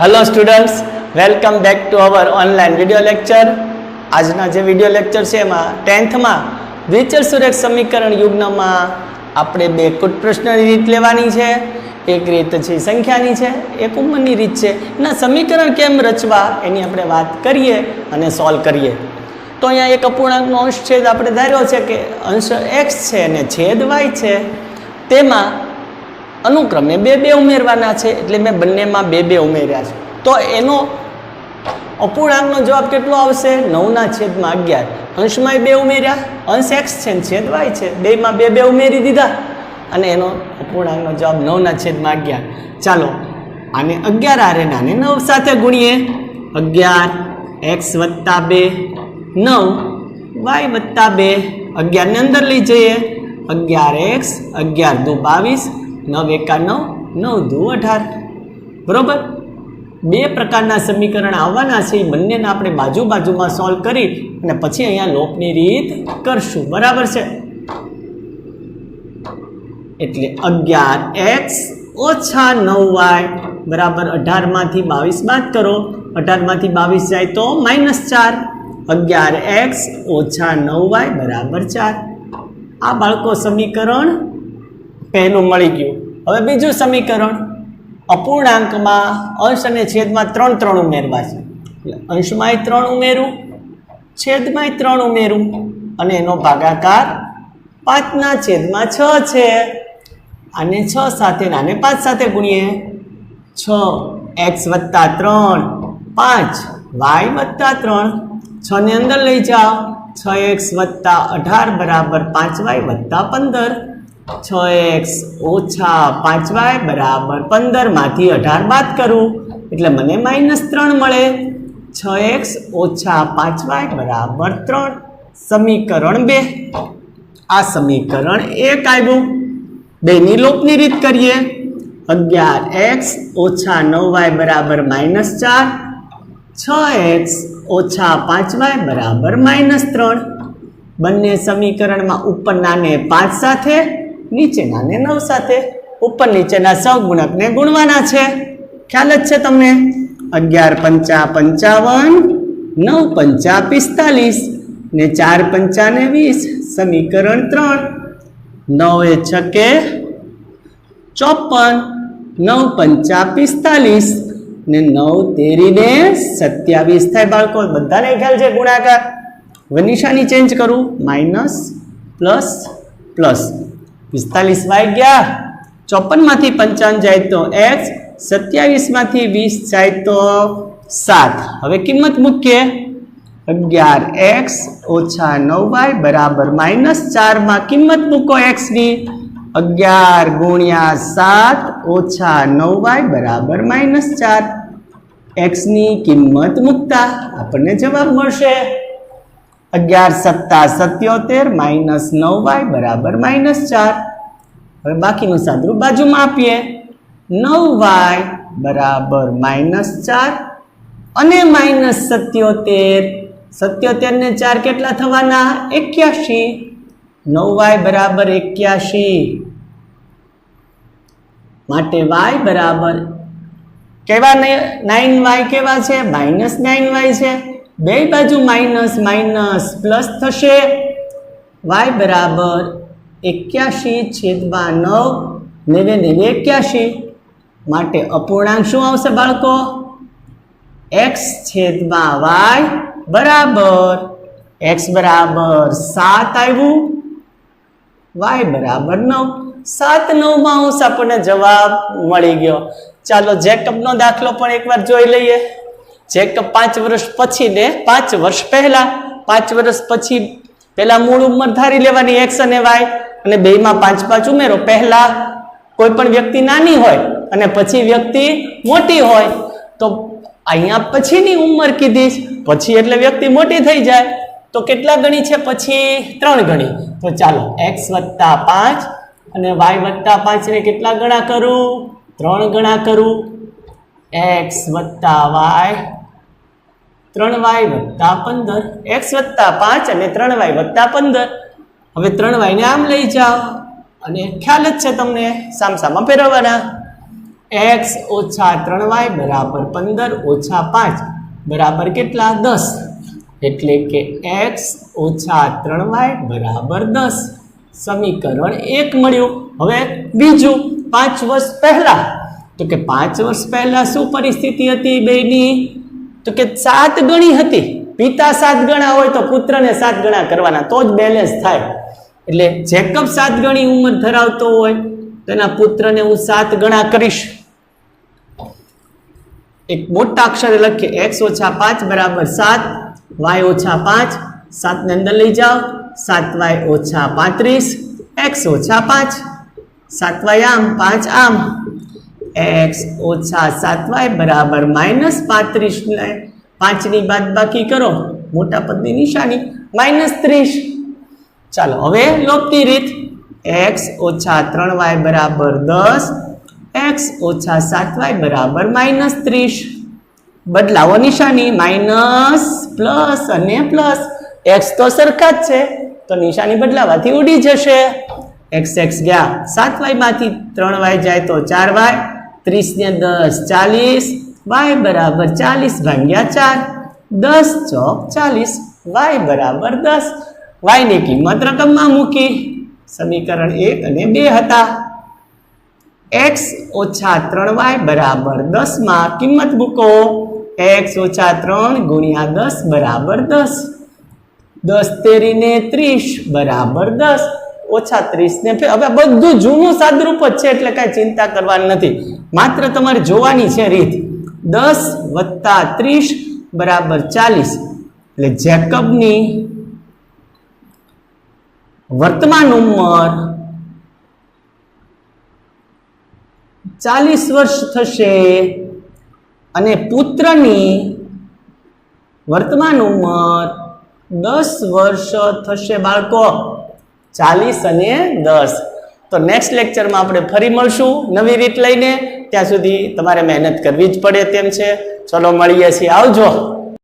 Hello students welcome back to our online video lecture આજના જે video lecture છે એમાં ટેન્થમાં દ્વિચલ સુરેખ સમીકરણ યુગ્નમાં આપણે બે કુટ પ્રશ્નની રીત લેવાની છે. એક રીત છે સંખ્યાની છે, એક ઉંમરની રીત છે. એના સમીકરણ કેમ રચવા એની આપણે વાત કરીએ અને સોલ્વ કરીએ. તો અહીંયા એક અપૂર્ણાંકનો અંશ છેદ આપણે ધાર્યો છે કે અંશ એક્સ છે અને છેદ વાય છે. તેમાં અનુક્રમે બે બે ઉમેરવાના છે એટલે મેં બંનેમાં બે બે ઉમેર્યા છે. તો એનો અપૂર્ણાંકનો જવાબ કેટલો આવશે? નવના છેદમાં અગિયાર. અંશમાં બે ઉમેર્યા. અંશ એક્સ છે છેદ વાય છે. બેમાં બે બે ઉમેરી દીધા. અને એનો અપૂર્ણાંકનો જવાબ નવના છેદમાં અગિયાર. ચાલો, આને અગિયાર આરે નાને નવ સાથે ગુણીએ. અગિયાર એક્સ વત્તા બે, નવ વાય વત્તા બે. અગિયારને અંદર લઈ જઈએ. અગિયાર એક્સ અગિયાર દુ બાવીસ. નવ એકા નવ નવ દુ અઢાર. બરાબર? બે પ્રકારના સમીકરણ આવવાના છે, એ બંનેને આપણે બાજુ બાજુમાં સોલ્વ કરી અને પછી અહીંયા લોપની રીત કરશું. બરાબર છે? એટલે અગિયાર એક્સ ઓછા નવ વાય બરાબર અઢારમાંથી બાવીસ બાદ કરો. અઢારમાંથી બાવીસ જાય તો માઇનસ ચાર. અગિયાર એક્સ ઓછા નવ વાય બરાબર ચાર. આ બાળકો સમીકરણ પહેલું મળી ગયું. હવે બીજું સમીકરણ, અપૂર્ણાંકમાં અંશ અને છેદમાં ત્રણ ત્રણ ઉમેરવા છે. અંશમાંય ત્રણ ઉમેરું, છેદમાંય ત્રણ ઉમેરું, અને એનો ભાગાકાર પાંચના છેદમાં છ છે. આને છ સાથે નાને પાંચ સાથે ગુણીએ. છ એક્સ વત્તા ત્રણ, પાંચ વાય વત્તા ત્રણ. છની અંદર લઈ જાઓ. છ એક્સ વત્તા અઢાર બરાબર પાંચ વાય વત્તા પંદર. છ એક્સ ઓછા પાંચ વાય બરાબર પંદરમાંથી અઢાર બાદ કરું. એટલે મને માઇનસ ત્રણ મળે. છ એક્સ ઓછા પાંચ વાય બરાબર ત્રણ. સમીકરણ બે. આ સમીકરણ એક આવ્યું. બેની લોપની રીત કરીએ. અગિયાર એક્સ ઓછા નવ વાય બરાબર માઇનસ ચાર. છ એક્સ ઓછા પાંચ વાય બરાબર માઇનસ ત્રણ. બંને સમીકરણમાં ઉપરનાને પાંચ સાથે નીચેનાને નવ સાથે, ઉપર નીચેના સહગુણકને ગુણવાના છે. ખ્યાલ જ છે તમને? અગિયાર પંચા પંચાવન, નવ પંચા પિસ્તાલીસ ને ચાર પંચાને વીસ, સમીકરણ ત્રણ. નવ એ છકે ચોપન, નવ પંચા પિસ્તાલીસ ને નવ તેરીને સત્યાવીસ થાય બાળકો. બધાને ખ્યાલ છે ગુણાકાર? વનિશાની ચેન્જ કરું? Minus, plus plus. પિસ્તાલીસ વાય ગયા ચોપનમાંથી પંચાવન જાય તો એક્સ, સત્યાવીસમાંથી વીસ જાય તો સાત. હવે કિંમત મૂકીએ. અગિયાર એક્સ ઓછા નવ વાય બરાબર માઇનસ ચારમાં કિંમત મૂકો એક્સની અગિયાર ગુણ્યા સાત ઓછા નવ વાય બરાબર માઇનસ ચાર. એક્સની કિંમત મૂકતા આપણને જવાબ મળશે. અગિયાર સત્તા સત્યોતેર માઇનસ નવ વાય બરાબર માઇનસ ચાર. હવે બાકીનું સાદરૂપ બાજુમાં આપીએ. નવ વાય બરાબર માઇનસ ચાર અને માઇનસ સત્યોતેર. સત્યોતેર ને ચાર કેટલા થવાના? એક્યાશી. નવ વાય બરાબર એક્યાશી. માટે વાય બરાબર કેવા નાઇન વાય કેવા છે? માઇનસ નાઇન વાય છે. બે બાજુ માઇનસ માઇનસ પ્લસ થશે. વાય બરાબર એક્યાશી છેદમાં નવ, નેવે નેવે એક્યાશી. માટે અપૂર્ણાંક શું આવશે બાળકો? એક્સ છેદમાં વાય બરાબર. એક્સ બરાબર સાત આવ્યું. વાય બરાબર નવ. સાત નવમાં અંશ આપણને જવાબ મળી ગયો. ચાલો જેકબનો દાખલો પણ એકવાર જોઈ લઈએ. જેકબ પાંચ વર્ષ પછી ને પાંચ વર્ષ પહેલા, પાંચ વર્ષ પછી પહેલા મૂળ ઉંમર ધારી લેવાની એક્સ અને વાય અને બેમાં પાંચ પાંચ ઉમેરો. પહેલા કોઈ પણ વ્યક્તિ નાની હોય અને પછી વ્યક્તિ મોટી હોય, તો અહીંયા પછીની ઉંમર કીધી પછી એટલે વ્યક્તિ મોટી થઈ જાય. તો કેટલા ગણી છે? પછી ત્રણ ગણી. તો ચાલો એક્સ વત્તા પાંચ અને વાય વત્તા પાંચને કેટલા ગણા કરું? ત્રણ ગણા કરું. એક્સ વત્તા વાય ત્રણ વાય વત્તા પંદર. એક્સ વત્તા પાંચ અને ત્રણ વાય વત્તા પંદર. હવે ત્રણ વાયને આમ લઈ જાઓ. અને ખ્યાલ જ છે તમને, સામસામાં ફેરવવાના. એક્સ ઓછા ત્રણ વાય બરાબર પંદર ઓછા પાંચ. બરાબર કેટલા? દસ. એટલે કે એક્સ ઓછા ત્રણ વાય બરાબર દસ. સમીકરણ એક મળ્યું. હવે બીજું, પાંચ વર્ષ પહેલા. તો કે પાંચ વર્ષ પહેલા શું પરિસ્થિતિ હતી બેની તો કે સાત ગણી હતી, પિતા સાત ગણા હોય તો પુત્રને સાત ગણા કરવાના, તો જ બેલેન્સ થાય. એટલે જેકબ સાત ગણી ઉંમર ધરાવતો હોય તેના પુત્રને હું સાત ગણા કરીશ. એક મોટા અક્ષરે લખીએ એક્સ ઓછા પાંચ બરાબર સાત વાય ઓછા પાંચ, સાતને અંદર લઈ જાઓ, સાત વાય ઓછા પાંત્રીસ એક્સ ઓછા પાંચ, સાત વાય આમ, પાંચ આમ. એક્સ ઓછા સાત વાય બરાબર માઇનસ પાંત્રીસ પાંચની બાદ બાકી કરો. મોટા પદની નિશાની માઇનસ ત્રીસ. ચાલો, હવે લોપતી રીત. એક્સ ઓછા ત્રણ વાય બરાબર દસ. એક્સ ઓછા સાત વાય બરાબર માઇનસ ત્રીસ. બદલાવો નિશાની, માઇનસ પ્લસ અને પ્લસ. એક્સ તો સરખા જ છે, તો નિશાની બદલાવાથી ઉડી જશે. એક્સ એક્સ ગયા, સાત વાયમાંથી ત્રણ વાય જાય તો ચાર વાય. ત્રીસ ને દસ, ચાલીસ, વાય બરાબર ચાલીસ ભાગ્યા ચાર. દસ ચોક ચાલીસ, વાય બરાબર દસ. વાયની કિંમત રકમમાં મૂકી. સમીકરણ એક અને બે હતા. એક્સ ઓછા ત્રણ વાય બરાબર દસમાં કિંમત મૂકો. એક્સ ઓછા ત્રણ ગુણ્યા દસ બરાબર દસ. દસ તેરીને ત્રીસ બરાબર દસ. ઓછા ત્રીસ ને હવે બધું જૂનું સાદરૂપ જ છે એટલે કાંઈ ચિંતા કરવાની નથી. માત્ર તમારે જોવાની છે રીત. દસ વત્તા ત્રીસ બરાબર ચાલીસ. એટલે જેકબની વર્તમાન ઉંમર ચાલીસ વર્ષ થશે અને પુત્રની વર્તમાન ઉંમર દસ વર્ષ થશે બાળકો. ચાલીસ અને દસ. તો નેક્સ્ટ લેક્ચરમાં આપણે ફરી મળશું નવી રીત લઈને. ત્યાં સુધી તમારે મહેનત કરવી જ પડે તેમ છે. ચલો, મળીએ છીએ. આવજો.